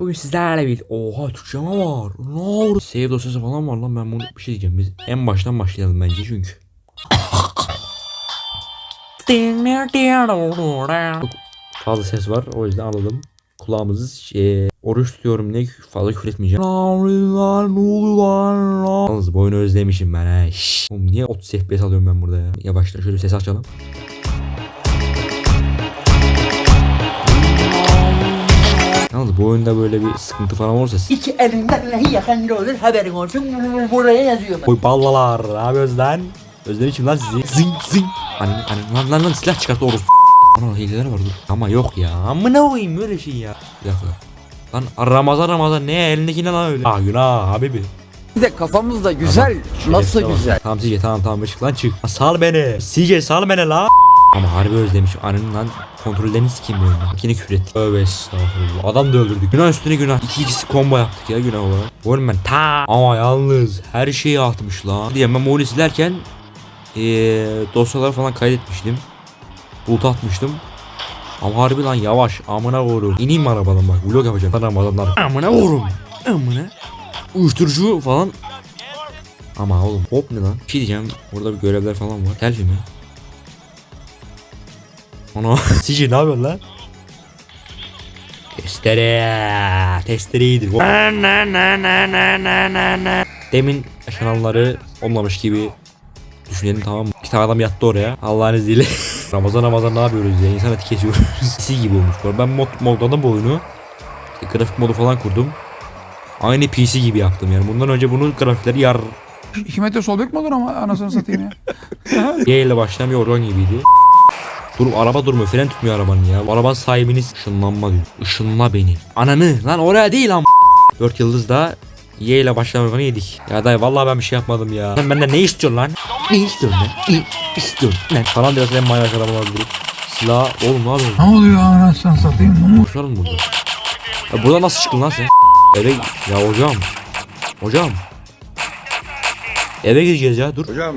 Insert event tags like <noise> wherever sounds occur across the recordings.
Bugün sizlerle bir Oha Türkçe mi var? Ne oldu? Save dosyası falan var lan ben bunu bir şey diyeceğim. Biz en baştan başlayalım bence çünkü. Çok fazla ses var o yüzden alalım. Kulağımızı şey, oruç tutuyorum ne fazla küfür etmeyeceğim. Lan ne oluyor lan? Yalnız bu oyunu özlemişim ben he. Şşş. Oğlum niye 30 FPS alıyorum ben burada ya? Yavaşla şöyle ses açalım. Yalnız bu oyunda böyle bir sıkıntı falan olursa İki elinden neyi yakan da olur haberin olsun buraya yazıyorum. Oy ballalar ne yapıyoruz lan? Özlemişim lan sizi. Zing zing. Hani, hani lan lan lan silah çıkarttı orası. Ana hileler var dur. Ama yok ya. Amına koyayım böyle şey ya. Bir dakika. Lan Ramazan Ramazan ne elindeki ne lan öyle? Ah günah habibi. Bir de kafamızda güzel. Nasıl Tamam. güzel? Tamam CJ tamam tamam çık lan çık. Sal beni. CJ sal beni la. Ama harbi özlemiş. Ananın lan kontrollerini sikeyim bu oyunda. Yine küfür ettik. Tövbe estağfurullah. Adam da öldürdük. Günah üstüne günah. İki ikisi combo yaptık ya günah olarak. Oğlum ben ta ama yalnız her şeyi atmış lan. Diye ben bu oyunu silerken eee dosyaları falan kaydetmiştim. Bulut atmıştım. Ama harbi lan yavaş amına koyuyorum. İneyim arabadan bak vlog yapacağım. Lan Ramazanlar. Amına koyuyorum. Amına. Uyuşturucu falan ama oğlum hop ne lan? Bir şey diyeceğim. Burada bir görevler falan var. Selfie mi? Ana. <laughs> Sici ne yapıyorsun lan? Testere. Testere iyidir. Demin yaşananları olmamış gibi düşünelim tamam mı? Bir tane adam yattı oraya. Allah'ın izniyle. <laughs> Ramazan Ramazan ne yapıyoruz ya? İnsan eti kesiyoruz. <laughs> PC gibi olmuş. bu. Ben mod modladım bu oyunu. İşte grafik modu falan kurdum. Aynı PC gibi yaptım yani. Bundan önce bunun grafikleri yar 2 metre sol bek mi olur ama anasını satayım ya. Y ile başlayan bir organ gibiydi. Dur araba durmuyor fren tutmuyor arabanın ya. Bu arabanın sahibini ışınlanma diyor. Işınla beni. Ananı lan oraya değil lan. 4 yıldız da Y ile başlayan organı yedik. Ya dayı vallahi ben bir şey yapmadım ya. Sen benden ne istiyorsun lan? Ne istiyorsun lan? Ne istiyorsun lan? Falan diyorsun en manyak arabalar durup. Silah oğlum ne yapıyorsun? ne oluyor anasını satayım? Koşarım burada. Ya burada nasıl çıktın lan sen? Eve ya hocam. Hocam. Eve gideceğiz ya dur. Hocam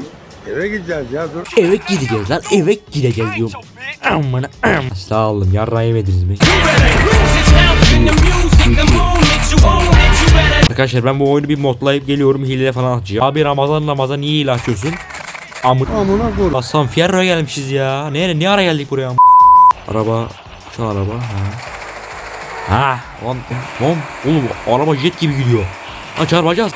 eve gideceğiz ya dur. Eve gideceğiz lan eve gideceğiz diyorum. Aman aman. Sağ olun yarrağı yemediniz mi? Arkadaşlar ben bu oyunu bir modlayıp geliyorum hile falan açacağım. Abi Ramazan Ramazan niye hile açıyorsun? Amın. Amına koy. Hasan Fierro'ya gelmişiz ya. Nereye ne ara geldik buraya? Araba şu araba ha. Ha lan lan oğlum araba jet gibi gidiyor. Ha çarpacağız.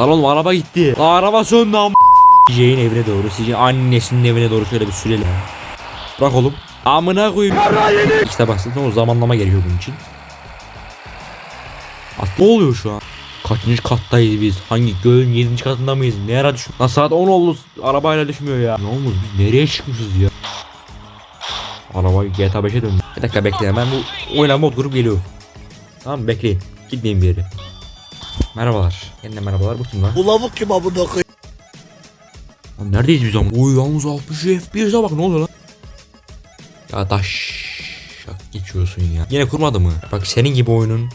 Lan oğlum araba gitti. Lan araba söndü am. CJ'in evine doğru. CJ annesinin evine doğru şöyle bir sürelim. Bırak oğlum. Amına koyayım. İşte baksın o zamanlama gerekiyor bunun için. At ne oluyor şu an? Kaçıncı kattayız biz? Hangi göğün 7. katında mıyız? Ne ara düşün? Lan saat 10 oldu. Arabayla düşmüyor ya. Ne olmuş biz nereye çıkmışız ya? Araba GTA 5'e döndü. Bir dakika bekleyin ben bu oyuna mod kurup geliyorum. Tamam bekleyin. Gitmeyin bir yere. Merhabalar. Yeniden merhabalar. Bu kim lan? Bu lavuk kim amına koy? Lan neredeyiz biz ama? Oy yalnız 60 FPS'e bak ne oluyor lan? Ya taş geçiyorsun ya. Yine kurmadı mı? Bak senin gibi oyunun.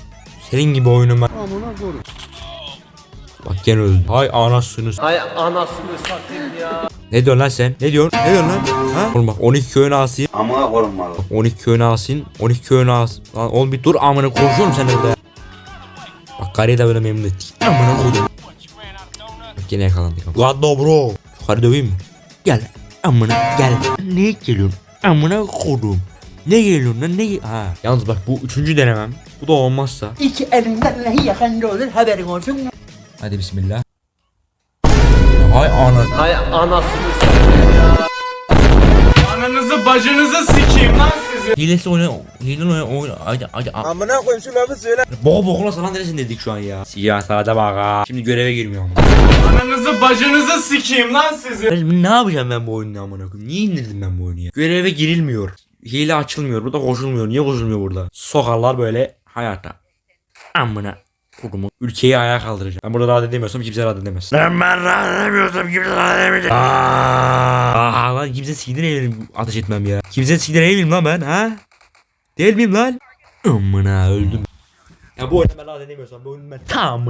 Senin gibi oyunun ben. Amına. Bak gene öldü. Hay anasını. Hay anasını satayım ya. Ne diyorsun lan sen? Ne diyorsun? Ne diyorsun lan? Ha? Oğlum bak 12 köyün ağasıyım. Amına koyun bana. 12 köyün ağasıyım. 12 köyün ağası. Lan oğlum bir dur amına konuşuyorum sen ya. Karıyı da böyle memnun ettik. Amına koydum. Yine yakalandık. God no bro. Şu karıyı döveyim mi? Gel. Amına gel. Ne geliyorsun? Amına koydum. Ne geliyorsun lan ne? Ha. Yalnız bak bu üçüncü denemem. Bu da olmazsa. İki elinden neyi yakan da olur haberin olsun. Hadi bismillah. Hay ana. Hay anasını satayım ya. Ananızı bacınızı sikeyim lan. Hilesi oyna. Hilesi oyna. oyna. Hadi hadi. Amına koyayım şu lafı söyle. Boğa bokla sana neresin dedik şu an ya. Siyah sade bak ha. Şimdi göreve girmiyor ama. Ananızı bacınızı sikeyim lan sizi. Ben ne yapacağım ben bu oyunu amına koyayım? Niye indirdim ben bu oyunu ya? Göreve girilmiyor. Hile açılmıyor. Burada koşulmuyor. Niye koşulmuyor burada? Sokarlar böyle hayata. Amına kodumu. Ülkeyi ayağa kaldıracağım. Ben burada rahat edemiyorsam kimse rahat edemez. Ben, ben rahat edemiyorsam kimse rahat edemeyecek. Aa, lan kimse sindirebilirim ateş etmem ya. Kimse sindirebilirim lan ben ha? Değil miyim lan? Amına öldüm. Ya bu oyunda ben rahat edemiyorsam bu oyunu ben tam